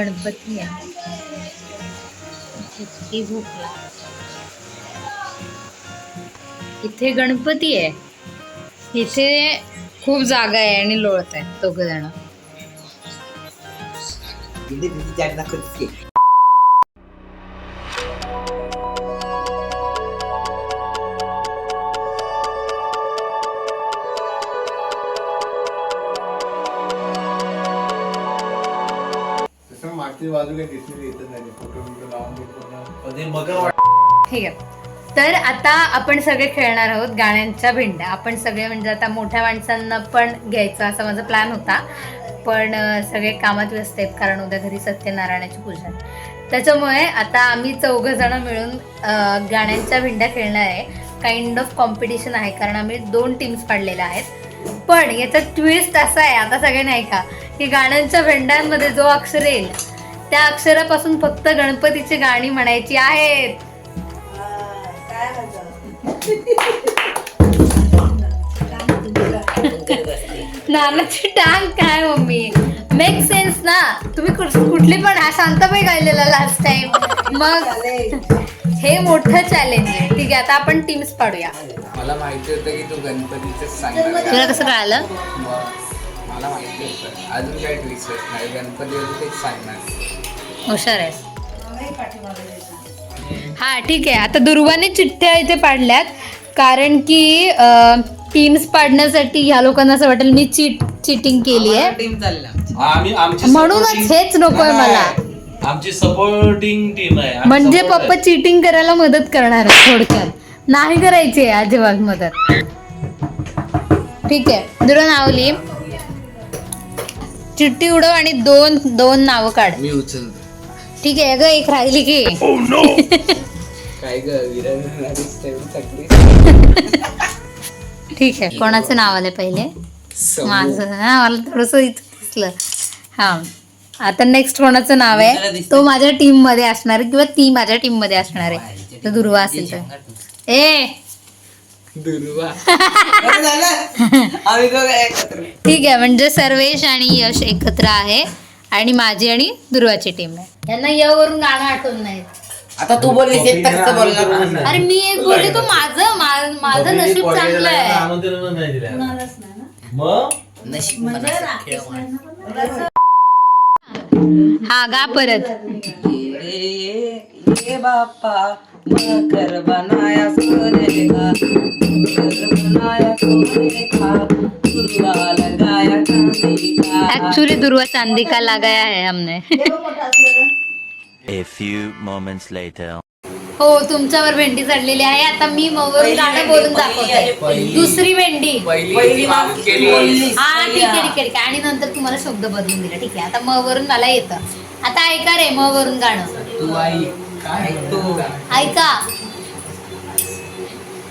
गणपती आहे. इथे भूक इथे गणपती आहे. इथे खूप जागा आहे आणि लोळत आहे दोघ जण. ठीक आहे. तर आता आपण सगळे खेळणार आहोत गाण्यांच्या भेंड्या. आपण सगळे म्हणजे आता मोठ्या माणसांना पण घ्यायचं असा माझा प्लॅन होता. पण सगळे कामात व्यस्त आहेत कारण उद्या घरी सत्यनारायणाची पूजा आहे. त्याच्यामुळे आता आम्ही चौघ जण मिळून गाण्यांच्या भेंड्या खेळणार आहे. काइंड ऑफ कॉम्पिटिशन आहे कारण आम्ही दोन टीम्स पाडलेल्या आहेत. पण याचा ट्विस्ट असा आहे आता सगळ्यांनी ऐका की गाण्यांच्या भेंड्यांमध्ये जो अक्षर येईल त्या अक्षरापासून फक्त गणपतीची गाणी म्हणायची आहेत. नानाची टांग काय मम्मी? मेक सेन्स ना? तुम्ही कुठ- कुठली पण हा शांताबाई गायलेला लास्ट टाइम मग हे मोठं चॅलेंज आहे. ठीक आहे आता आपण टीम्स पाडूया. मला माहिती होतं की तू गणपतीच सांगणार तुला कसं कळालं? मला माहिती होतं. अजून काय ट्विस्ट नाही गणपती होते तेच सांगणार. हुशार आहेस. हा ठीक आहे. आता दुर्वाने चिठ्ठ्या इथे पाडल्यात. कारण की टीम्स पाडण्यासाठी ह्या लोकांना असं वाटेल मी चीट चिटिंग केली आहे टीम चालली आमची. आम्ही आमची म्हणूनच supporting- हेच नकोय मला. आमची सपोर्टिंग टीम आहे आम्ही म्हणजे support पप्पा आहे. चिटिंग करायला मदत करणार आहे थोडक्यात. नाही करायची आहे अजिबात मदत. ठीक आहे. दुरा नाव लिही चिठ्ठी उडव आणि दोन दोन नावं काढ. मी उचलतो. ठीक आहे ग एक राहिली की. काय ग विराट सगळी ठीक आहे कोणाचं नाव आलं पहिले? माझं हा मला थोडस इथं दिसलं. हा आता नेक्स्ट कोणाचं नाव आहे? तो माझ्या टीममध्ये असणार आहे किंवा ती माझ्या टीममध्ये असणार आहे? तर दुर्वा असेल तर. ए! दुर्वा. ठीक आहे म्हणजे सर्वेश आणि यश एकत्र आहे. आणि माझी आणि दुर्वाची टीम आहे. यांना य वरून गाणं आठवण नाही आता तू बोललीस एक तर कसं बोलणार अरे मी एक बोलले तो माझं मा- माझं नशीब चांगलं आहे. आमंत्रण नाही दिलं मग? नशीब मनाचं खेळ म्हण. हा गा परत. ये ये बापा मकर बनाया सोने का मकर बनाया सोने का दुर्वा लगाया चांदी का ऍक्च्युली दुर्वा चांदी का लगाया है हमने. A few moments later. हो तुमच्यावर भेंडी चढलेली आहे. आता मी मगर गाणं बोलून दाखवते. दुसरी भेंडी. पहिली माफ केली. हा ठीक आहे ठीक आहे ठीक आहे. आणि नंतर तुम्हाला शब्द बदलून दिला. ठीक आहे आता म वरून मला येतं. आता ऐका रे म वरून गाणं. तू आई काय तू? ऐका.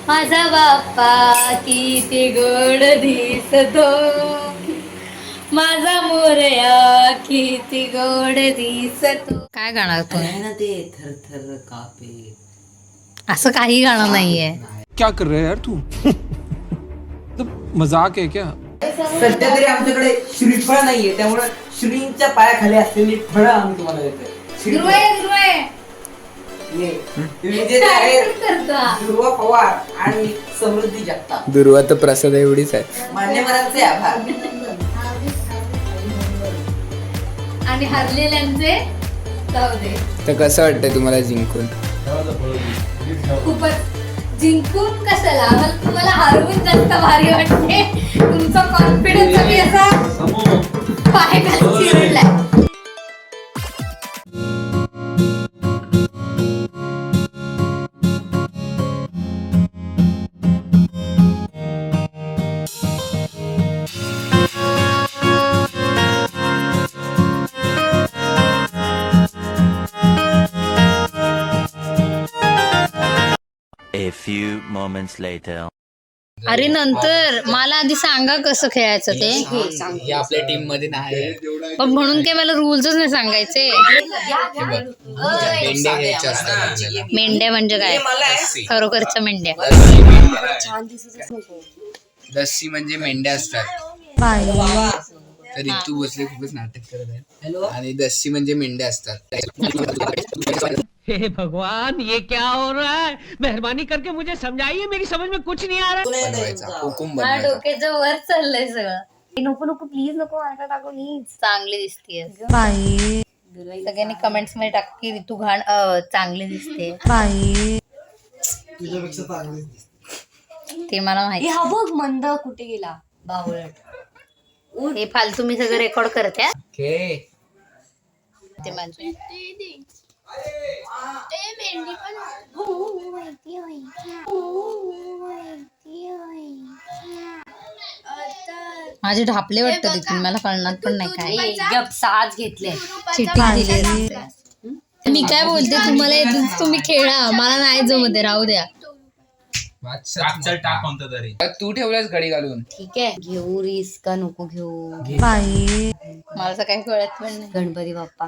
माझा बाप्पा किती गोड दिसतो. माझा मोरया किती गोड दिसतो. काय गाणार तू? ना ते थर थर कापे. असं काही गाणं नाहीये. क्या कर रहा है यार तू? मजाक है क्या? सध्या तरी आमच्याकडे श्रीफळ नाहीये त्यामुळे श्रींच्या पायाखाली असलेली फळं आम्ही तुम्हाला देतोय. ध्रुव आहे, ध्रुव. आहे. विजेते आहेत ध्रुव पवार आणि समृद्धी जगताप. दुर्वा तर प्रसाद एवढीच आहे. मान्यवरांचे आभार. आणि हरलेल्यांचे जाऊ दे. तर कसं वाटतंय तुम्हाला जिंकून? खूपच. जिंकून कशाला? मला तुम्हाला हरवून जास्त भारी वाटते. तुमचा कॉन्फिडन्स असा पाय चिरडलाय few moments later. अरे नंतर मला आधी सांगा कसं खेळायचं ते. हे आपल्या टीममध्ये नाही. पण म्हणून काय मला रुल्सच नाही सांगायचे. मेंढे घ्यायचे असतात. मेंढ्या म्हणजे काय? लस्सी. खरोखरच्या मेंढ्या. लस्सी म्हणजे मेंढ्या असतात. तर ऋतू भोसले खूपच नाटक करत आहेत. आणि दस्सी म्हणजे मेंढ्या असतात. हे भगवान ये क्या हो रहा है? मेहरबानी करके मुझे समझाइए मेरी समझ में कुछ नहीं आ रहा बनवायचा डोक्याच्या वर चाललंय सगळं. नको नको प्लीज नको आता टाकू प्लीज चांगली दिसते सगळ्यांनी कमेंट्समध्ये टाक की तू घाण अं, चांगली दिसते. ते मला माहिती हा बघ मंद कुठे गेला? बावळट हे फालतू मी सगळं रेकॉर्ड करते हा. ओके ते माझे माझे ढापले वाटतं तिथून मला कळणार पण नाही काय. गप साज घेतले. मी काय बोलते तुम्हाला येतं तुम्ही खेळा. मला नाही जमत आहे, राहू द्या. तरी. तू ठेवलास घडी घालून. ठीक आहे. घेऊ रिस्क का नको घेऊ. मला असं काही कळत पण नाही. गणपती बाप्पा.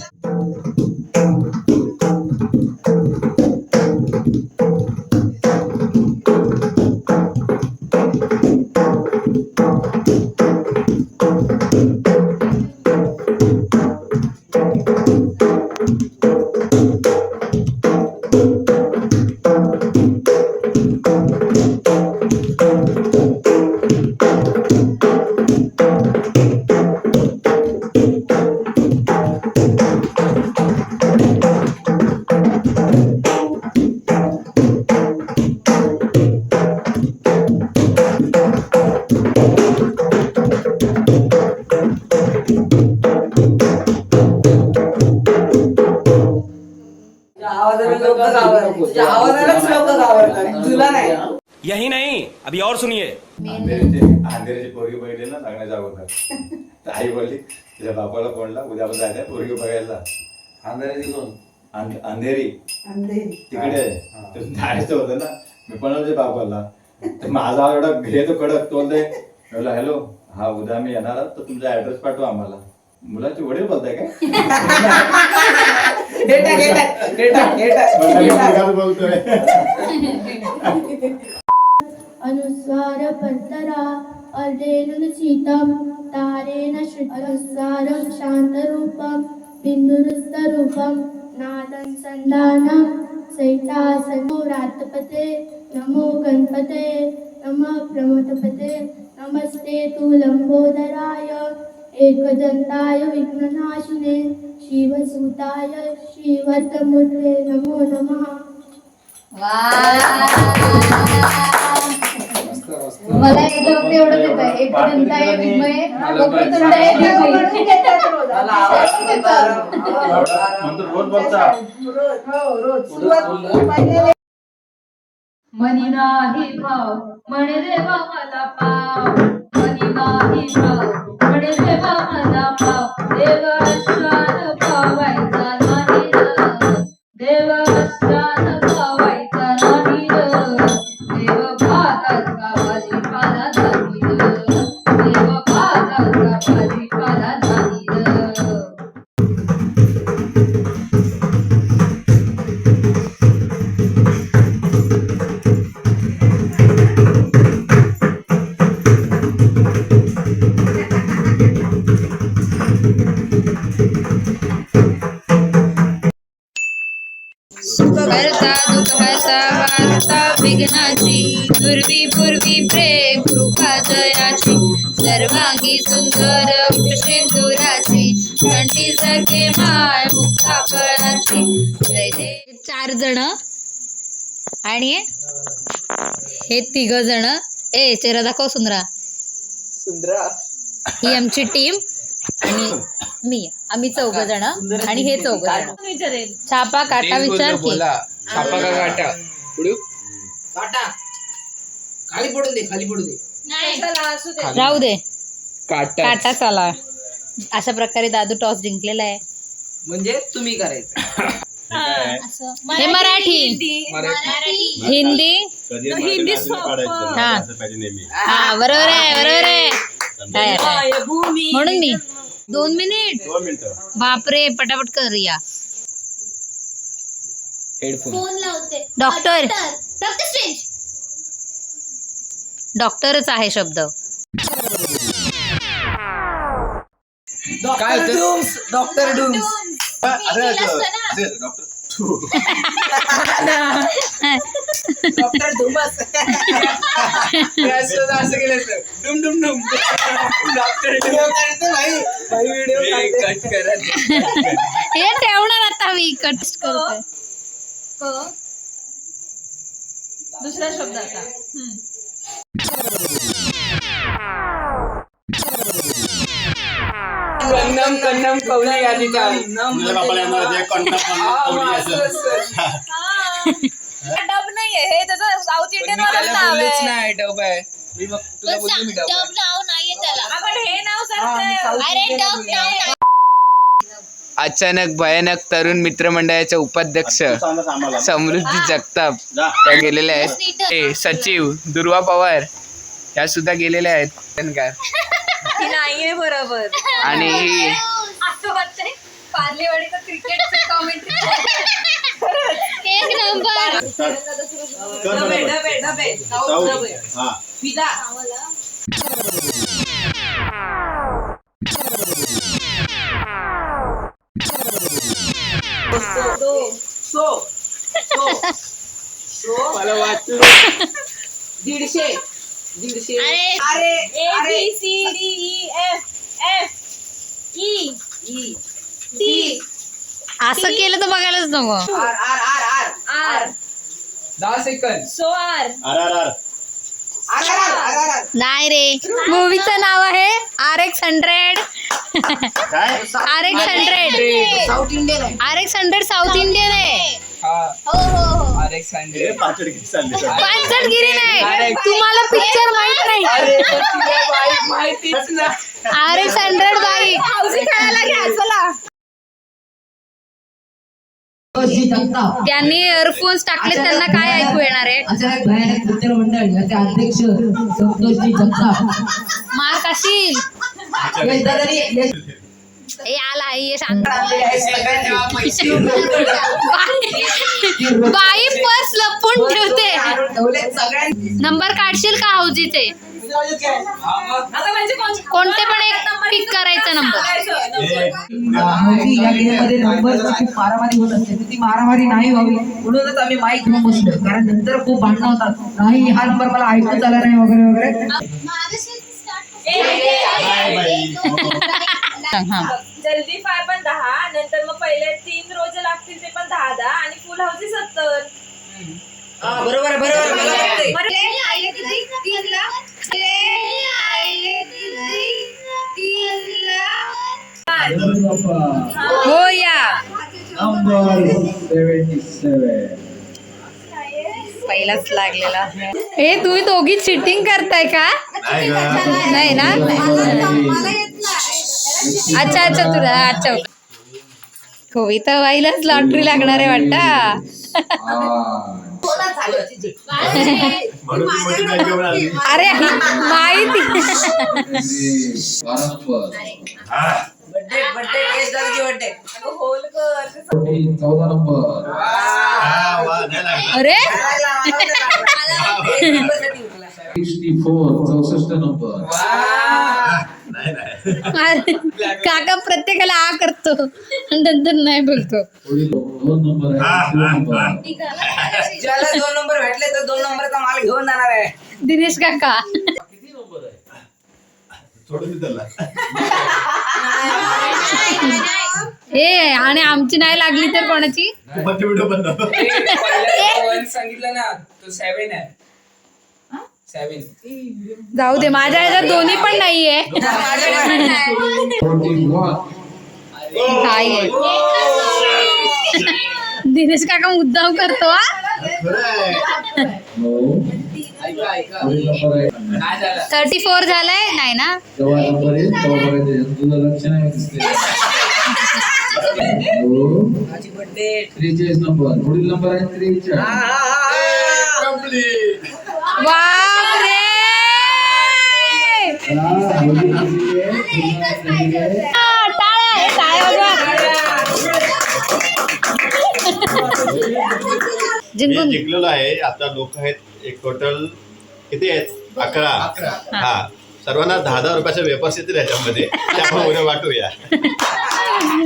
आई बोलली तिच्या बापाला फोनला उद्या आपण जायचं पोरगी बघायला. अंधेरी कोण अंधेरी. तिकडे आहे. तर जायचं होतं ना. मी पण होते बापाला. तर माझा एवढा घेतो कडक तो बोलते म्हणलं हॅलो हा उद्या मी येणार आहे, तर तुमचा ऍड्रेस पाठवा आम्हाला. मुलाचे वडील बोलताय काय? म्हणलं, मी मुलगाच बोलतोय. अनुस्वार परतरा. अर्धेन शीतम तारेण श्रुत शान्तरूपं बिन्दुरुस्तरूपं नादं सन्दानं सैतासनो रातपते नमो गणपते नमः प्रमोदपते नमस्ते तु लम्बोदराय एकदन्ताय विघ्ननाशिने शिवसुताय श्रीवतमूर्ते नमो नमः मला एकदम एवढं येतं एक दंताय विमय वक्रतुंडाय धीमहि. म्हणतो रोज. बोलता. मनी नाही भाव म्हणे देवा मला पाव. मनी नाही भाव म्हणे देवा मला पाव. देव पावायचा नाही. देव माय मुक्ता कळाची. चार जण आणि हे तिघ जण. ए चेहरा दाखव सुंदरा. सुंदरा. ही आमची टीम आणि मी. आम्ही चौघ जण आणि हे चौघ जण. छापा काटा विचार की. छापा का काटा? पुढू. काटा. खाली पडून दे खाली पडू दे. राहू दे. काटा काटा चाला अशा प्रकारे दादू टॉस जिंकलेला आहे. म्हणजे तुम्ही करायचं. हे मराठी मराठी. हिंदी. हिंदी. हा. असं पाहिजे नेहमी. हा बरोबर आहे बरोबर आहे. काय आहे? म्हणून मी. दोन मिनिट. दोन मिनिटं. बापरे पटापट कर या हेडफोन. फोन लावते. डॉक्टर. Doctor strange. डॉक्टरच आहे शब्द. काय होतं? डॉक्टर डूम्स डॉक्टर डॉक्टर डुमस असं असं केलं असतं. डुम डुम डुम. डॉक्टर कट करा. हे ठेवणार आता मी कट करतोय कन्नम कन्नम कवली कोणी असं डब नाहीये हे त्याचं साऊथ इंडियन वालाच नाव आहे. नाही डब आहे. मी मग तुला बोललो मी डब. नाव नाहीये त्याला. आपण हे नाव हा, सांगतोय अरे डब नाव. नाही. अचानक भयानक तरुण मित्रमंडळाच्या उपाध्यक्ष समृद्धी जगताप त्या गेलेल्या आहेत. हे सचिव दुर्वा पवार या सुद्धा गेलेल्या आहेत. ही नाहीये बरोबर. आणि ही असं वाटतंय पार्लेवाडीचं क्रिकेटचं कॉमेंट्री एक नंबर कर डबे बरोबर. डबे डबे साऊथ जाऊ. डबे हा. पिझ्झा सो सो सो मला वाचू दीडशे. अरे अरे A B C D E F F E E C असं केलं तर बघायलाच नको. R R R R R दहा second so R R R R R R R R नाही रे. मूवीचं नाव आहे आर एक्स हंड्रेड काय? R X hundred South Indian आहे. R X hundred South Indian आहे. हा हो हो. पाचडगिरी नाही. तुम्हाला पिक्चर माहीत नाही. अरे ना. आर एक्स हंड्रेड बाईक खेळायला घ्या चला. त्यांनी एअरफोन्स टाकले त्यांना काय ऐकू येणार आहे? अध्यक्ष संतोषजी जगताप. मार्क असेल शांत पैसे बाई पर्स लपून ठेवते. नंबर काढशील का हौजीचे म्हणजे कोणते पण एक पिक करायचा नंबर या गेममध्ये नंबरची खूप मारामारी होत असते. ती मारामारी नाही व्हावी. म्हणूनच आम्ही माईक घेऊन बसलो. कारण नंतर खूप भांडणं होतात. नाही हा नंबर मला ऐकूच आला नाही वगैरे वगैरे. हा. जल्दी फाय पण दहा नंतर मग पहिले तीन रोज लागतील ते पण दहा दहा आणि फुल हाऊसी सत्तर. बरोबर आहे बरोबर मला वाटतंय. हो या. पहिलाच लागलेला. हे तुम्ही दोघी चिटिंग करताय का? नाही गं. नाही ना? अच्छा अच्छा तुला अच्छा. कविता वाईलाच लॉटरी लागणार आहे वाटत. अरे माहिती. अरे? सिक्स्टी फोर चौसष्ट नंबर. काका प्रत्येकाला आ करतो. आणि नंतर नाही बोलतो. दोन नंबर हा, हा, हा. ज्याला दोन नंबर भेटले तर दोन नंबरचा माल घेऊन जाणार आहे. दिनेश काका. ए आणि आमची नाही लागली तर कोणाची? व्हिडिओ बंद वन सांगितलं ना तो सेवन आहे. जाऊ दे माझ्या ह्याच्यात दोन्ही पण नाहीये. नाहीये. दिनेश काका मुद्दाम करतो हा. काय थर्टी फोर झालाय? नाही ना? त्रेचाळीस नंबर पुढील नंबर आहे त्रेचाळीस हा. जिंकून जिंकलेलो आहे. आता लोक आहेत एक टोटल किती आहेत? अकरा. हा. सर्वांना दहा दहा रुपयाचे वेपर्स येतील याच्यामध्ये. त्यामुळे उद्या वाटूया.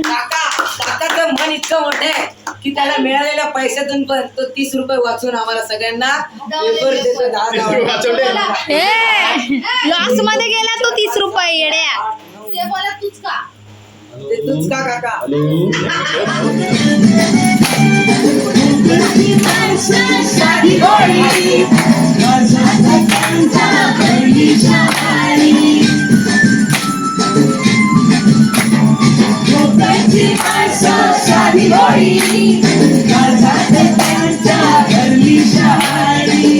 काका काकाचं मन इतकं मोठं आहे. की त्याला मिळालेल्या पैशातून पण तो तीस रुपये वाचून आम्हाला सगळ्यांना पेपर देतो दहा दहा रुपये. वाचवले. ए लॉसमध्ये गेला तो तीस रुपये येड्या. ते बोला तूच का? ते तूच का काका? Shadi Bori, Kazakh Dance, Berlin Shadi.